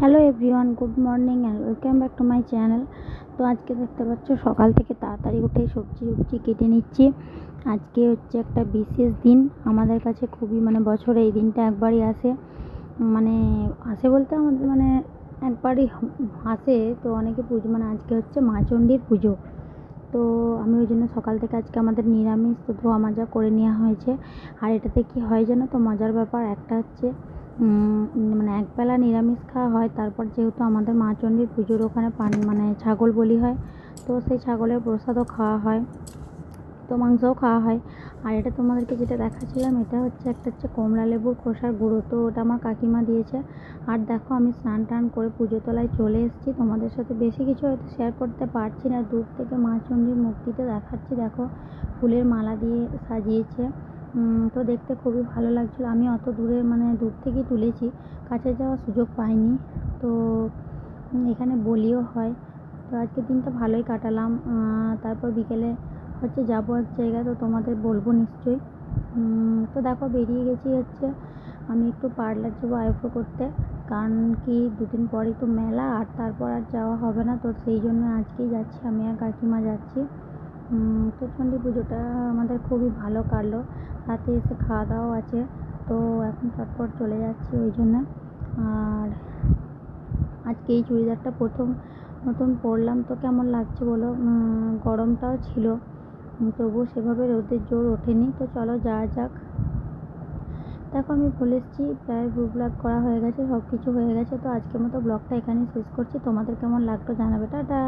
Hello everyone, good morning and welcome back to my channel তো আজকে দেখতে পাচ্ছ, সকাল থেকে তাড়াতাড়ি উঠে সবজি সবজি কেটে নিচ্ছি। আজকে হচ্ছে একটা বিশেষ দিন। আমাদের কাছে খুবই মানে বছরে এই দিনটা একবারই আসে। মানে আসে বলতে আমাদের মানে একবারই আসে। তো অনেকে পুজো মানে আজকে হচ্ছে মা চণ্ডীর পুজো। তো আমি ওই জন্য সকাল থেকে আজকে আমাদের নিরামিষ তো ধোয়া মাজা করে নেওয়া হয়েছে। আর এটাতে কি হয় জানো তো, মজার ব্যাপার একটা হচ্ছে মানে একবেলা নিরামিষ খাওয়া হয়, তারপর যেহেতু আমাদের মা চণ্ডীর পুজোর ওখানে পান মানে ছাগল বলি হয়, তো সেই ছাগলের প্রসাদও খাওয়া হয়, তো মাংসও খাওয়া হয়। আর এটা তোমাদেরকে যেটা দেখাচ্ছিলাম, এটা হচ্ছে একটা হচ্ছে কমলা লেবুর খোসার গুঁড়ো, তো ওটা আমার কাকিমা দিয়েছে। আর দেখো, আমি স্নান টান করে পুজো তলায় চলে এসেছি, তোমাদের সাথে বেশি কিছু হয়তো শেয়ার করতে পারছি না, দূর থেকে মা চণ্ডীর মূর্তিতে দেখাচ্ছি, দেখো, ফুলের মালা দিয়ে সাজিয়েছে। তো দেখতে খুবই ভালো লাগছিল। আমি অত দূরে মানে দূর থেকেই তুলেছি। কাছে যাওয়ার সুযোগ পাইনি। তো এখানে বলিও হয়। তো আজকের দিনটা ভালোই কাটালাম। তারপর বিকেলে হচ্ছে যাব এক জায়গায়। তো তোমাদের বলব নিশ্চয়ই। তো দেখো, বেরিয়ে গেছি হচ্ছে আমি একটু পার্লার যাব আইব্রো করতে। কারণ কি, দুদিন পরেই তো মেলা, আর তারপর আর যাওয়া হবে না। তো সেই জন্য আজকেই যাচ্ছি। আমি আর কাকিমা যাচ্ছি। তো চণ্ডী পুজোটা আমাদের খুবই ভালো কাটলো। রাতে এসে খাওয়া দাওয়াও আছে। তো এখন চটপট চলে যাচ্ছি ওই জন্য। আর আজকে এই চুড়িদারটা প্রথম নতুন পরলাম। তো কেমন লাগছে বলো? গরমটাও ছিল। তবুও সেভাবে রোদের জোর ওঠেনি। তো চলো যাওয়া যাক। দেখো আমি ভুলে এসেছি, প্রায় ব্লগ করা হয়ে গেছে সব কিছু হয়ে গেছে। তো আজকের মতো ব্লগটা এখানেই শেষ করছি। তোমাদের কেমন লাগল জানাবে। টাটা!